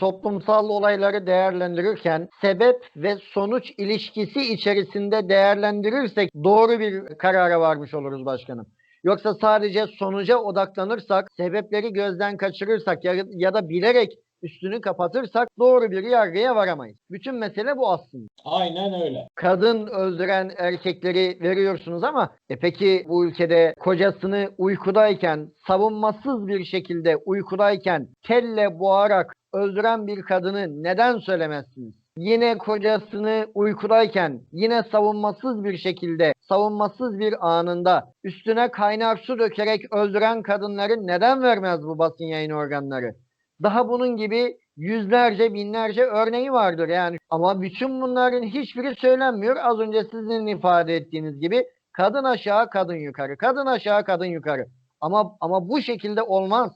toplumsal olayları değerlendirirken sebep ve sonuç ilişkisi içerisinde değerlendirirsek doğru bir karara varmış oluruz başkanım. Yoksa sadece sonuca odaklanırsak, sebepleri gözden kaçırırsak ya, ya da bilerek üstünü kapatırsak doğru bir yargıya varamayız. Bütün mesele bu aslında. Aynen öyle. Kadın öldüren erkekleri veriyorsunuz ama e peki bu ülkede kocasını uykudayken, savunmasız bir şekilde uykudayken kelle boğarak öldüren bir kadını neden söylemezsiniz? Yine kocasını uykudayken, yine savunmasız bir şekilde, savunmasız bir anında üstüne kaynar su dökerek öldüren kadınları neden vermez bu basın yayın organları? Daha bunun gibi yüzlerce binlerce örneği vardır yani. Ama bütün bunların hiçbiri söylenmiyor. Az önce sizin ifade ettiğiniz gibi kadın aşağı kadın yukarı. Kadın aşağı kadın yukarı. Ama ama bu şekilde olmaz.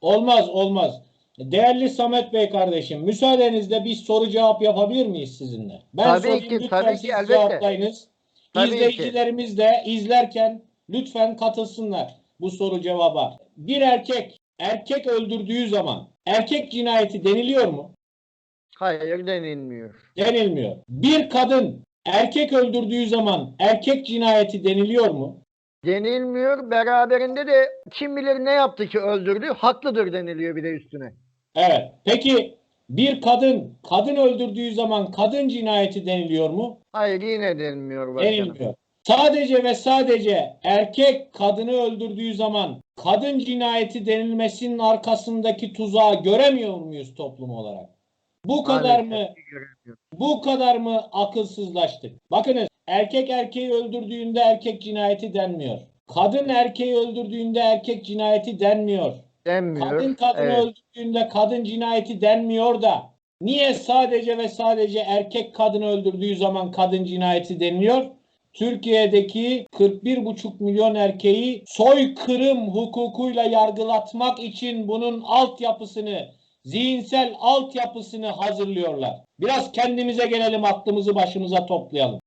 Olmaz olmaz. Değerli Samet Bey kardeşim müsaadenizle bir soru cevap yapabilir miyiz sizinle? Ben Tabii sorayım ki, lütfen tabii ki, siz elbette. cevaplayınız. Tabii ki. İzleyicilerimiz de izlerken lütfen katılsınlar bu soru cevaba. Bir erkek erkek öldürdüğü zaman erkek cinayeti deniliyor mu? Hayır denilmiyor. Denilmiyor. Bir kadın erkek öldürdüğü zaman erkek cinayeti deniliyor mu? Denilmiyor. Beraberinde de kim bilir ne yaptı ki öldürdü. Haklıdır deniliyor bir de üstüne. Evet. Peki bir kadın kadın öldürdüğü zaman kadın cinayeti deniliyor mu? Hayır yine denilmiyor başkanım. Denilmiyor. Sadece ve sadece erkek kadını öldürdüğü zaman kadın cinayeti denilmesinin arkasındaki tuzağı göremiyor muyuz toplum olarak? Bu kadar mı bu kadar mı akılsızlaştık? Bakınız erkek erkeği öldürdüğünde erkek cinayeti denmiyor. Kadın erkeği öldürdüğünde erkek cinayeti denmiyor. Denmiyor. Kadın kadını Evet. öldürdüğünde kadın cinayeti denmiyor da niye sadece ve sadece erkek kadını öldürdüğü zaman kadın cinayeti deniliyor? Türkiye'deki 41,5 milyon erkeği soykırım hukukuyla yargılatmak için bunun altyapısını, zihinsel altyapısını hazırlıyorlar. Biraz kendimize gelelim, aklımızı başımıza toplayalım.